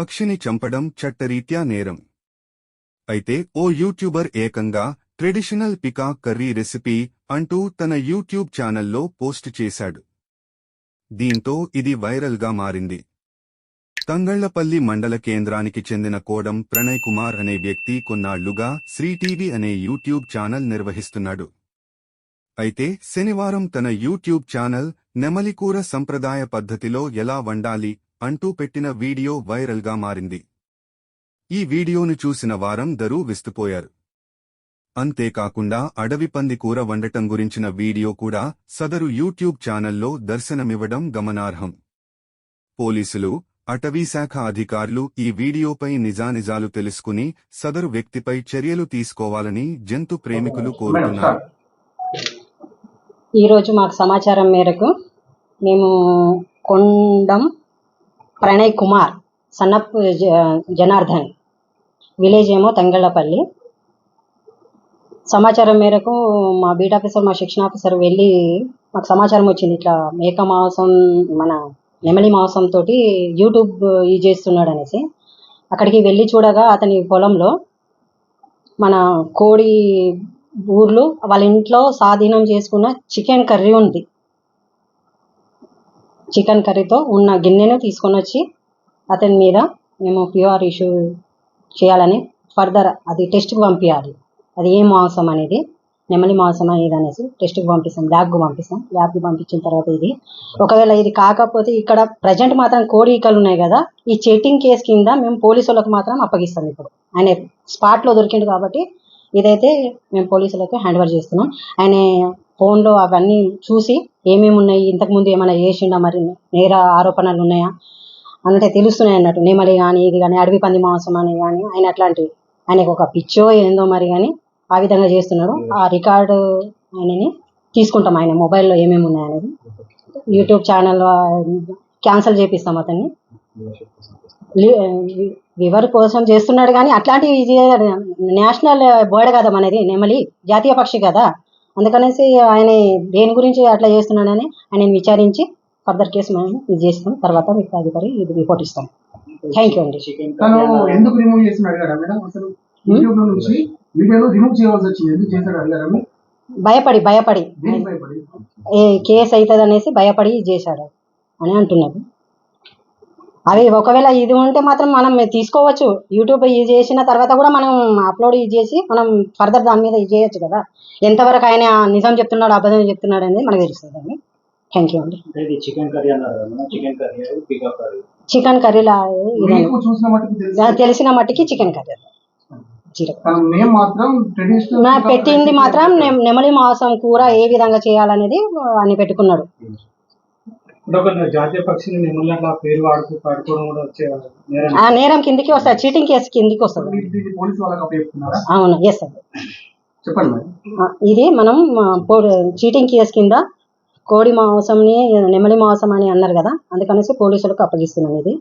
పక్షిని చంపడం చట్టరీత్యా నేరం. అయితే ఓ యూట్యూబర్ ఏకంగా ట్రెడిషనల్ పికాక్ కర్రీ రెసిపీ అంటూ తన యూట్యూబ్ ఛానల్లో పోస్ట్ చేశాడు. దీంతో ఇది వైరల్గా మారింది. తంగళ్ళపల్లి మండల కేంద్రానికి చెందిన కోడం ప్రణయ్ కుమార్ అనే వ్యక్తి కొన్నాళ్ళుగా శ్రీటీవీ అనే యూట్యూబ్ ఛానల్ నిర్వహిస్తున్నాడు. అయితే శనివారం తన యూట్యూబ్ ఛానల్ నెమలికూర సంప్రదాయ పద్ధతిలో ఎలా వండాలి అంటూ పెట్టిన వీడియో వైరల్గా మారింది. ఈ వీడియోను చూసిన వారందరూ విస్తుపోయారు. అంతేకాకుండా అడవి పంది కూర వండటం గురించిన వీడియో కూడా సదరు యూట్యూబ్ ఛానల్లో దర్శనమివ్వడం గమనార్హం. పోలీసులు అటవీశాఖ అధికారులు ఈ వీడియోపై నిజానిజాలు తెలుసుకుని సదరు వ్యక్తిపై చర్యలు తీసుకోవాలని జంతు ప్రేమికులు కోరుతున్నారు. ఈరోజు మాకు సమాచారం మేరకు మేము కొండం ప్రణయ్ కుమార్ సన్నప్ జ- జనార్దన్. విలేజ్ ఏమో తంగళ్ళపల్లి. సమాచారం మేరకు మా బీట్ ఆఫీసర్ మా శిక్షణ ఆఫీసర్ వెళ్ళి మాకు సమాచారం వచ్చింది. ఇట్లా మేక మాంసం మన నెమలి మాంసం తోటి యూట్యూబ్ యూజ్ చేస్తున్నాడు అనేసి అక్కడికి వెళ్ళి చూడగా అతని పొలంలో మన కోడి ఊర్లు వాళ్ళ ఇంట్లో స్వాధీనం చేసుకున్న చికెన్ కర్రీ ఉంది. చికెన్ కర్రీతో ఉన్న గిన్నెను తీసుకొని వచ్చి అతని మీద మేము ప్యూఆర్ ఇష్యూ చేయాలని ఫర్దర్ అది టెస్ట్కి పంపించాలి అది ఏ మాంసం అనేది? నెమలి మాంసం అనేది అనేసి టెస్ట్కి పంపిస్తాం ల్యాబ్కి పంపిస్తాం. ల్యాబ్కి పంపించిన తర్వాత ఇది. ఒకవేళ ఇది కాకపోతే ఇక్కడ ప్రజెంట్ మాత్రం కోడి ఈకలు ఉన్నాయి కదా ఈ చెట్టింగ్ కేసు కింద మేము పోలీసు వాళ్ళకి మాత్రం అప్పగిస్తాం ఇప్పుడు. ఆయన స్పాట్లో దొరికిండు కాబట్టి ఇదైతే మేము పోలీసులకు హ్యాండ్ ఓవర్ చేస్తున్నాం. ఆయన ఫోన్లో అవన్నీ చూసి ఏమేమి ఉన్నాయి ఇంతకుముందు ఏమైనా చేసిండా మరి నేర ఆరోపణలు ఉన్నాయా? అంటే తెలుస్తున్నాయి అన్నట్టు. నెమలి కానీ ఇది కానీ అడవి పంది మాంసం అని కానీ ఆయన అట్లాంటి ఆయనకు ఒక పిచ్చో ఏందో మరి కానీ ఆ విధంగా చేస్తున్నాడు. ఆ రికార్డు ఆయనని తీసుకుంటాం ఆయన మొబైల్లో ఏమేమి ఉన్నాయనేది యూట్యూబ్ ఛానల్ క్యాన్సిల్ చేపిస్తాం అతన్ని. వివర్ కోసం చేస్తున్నాడు కానీ అట్లాంటివి ఇది నేషనల్ బర్డ్ కదా మనది నెమలి జాతీయ పక్షి కదా. అందుకనేసి ఆయన దేని గురించి అట్లా చేస్తున్నాడని ఆయన విచారించి ఫర్దర్ కేసు మనం ఇది చేస్తాం. తర్వాత మీకు తదుపరి ఇది రిపోర్ట్ ఇస్తాం థ్యాంక్ యూ అండి తను ఎందుకు రిమూవ్ చేసిన అడిగారా మేడం? అసలు యూట్యూబ్లో నుంచి వీడియోలో రిమూవ్ చేయవలసి వచ్చింది. ఎందుకు చేశాడు అడిగారా మీరు? భయపడి భయపడి. భయపడి? ఏ కేసు అవుతుంది అనేసి భయపడి ఇది చేశాడు అని అంటున్నారు అవి ఒకవేళ ఇది ఉంటే మాత్రం మనం తీసుకోవచ్చు. యూట్యూబ్ ఇది చేసిన తర్వాత కూడా మనం అప్లోడ్ ఇది చేసి మనం ఫర్దర్ దాని మీద ఇది చేయొచ్చు కదా. ఎంతవరకు ఆయన నిజం చెప్తున్నాడు అబద్ధం చెప్తున్నాడు అనేది మనకు తెలుస్తుంది అండి. థ్యాంక్ యూ అండి. చికెన్ కర్రీ చికెన్ చికెన్ కర్రీలా ఇదే తెలిసిన మట్టికి చికెన్ కర్రీ పెట్టింది మాత్రం నెమలి మాంసం కూర ఏ విధంగా చేయాలనేది అని పెట్టుకున్నాడు. అంటే ఒక జాతీయ పక్షిని నిమ్మల్ని అట్లా పేరు వాడుతూ పాడుకోవడం కూడా వచ్చే నేరం. ఆ నేరం కిందికి వస్తుంది. చీటింగ్ కేసు కిందికి వస్తుంది. ఇది పోలీస్ వాళ్ళకి అప్పచెప్తున్నారా అవును ఎస్ అండి చెప్పండి మేడం ఆ, ఇది మనం ఆ, పో- చీటింగ్ కేసు కింద కోడి మాంసంని నెమలి మాంసం అని అన్నారు కదా అందుకనేసి పోలీసులకు అప్పగిస్తున్నాం ఇది.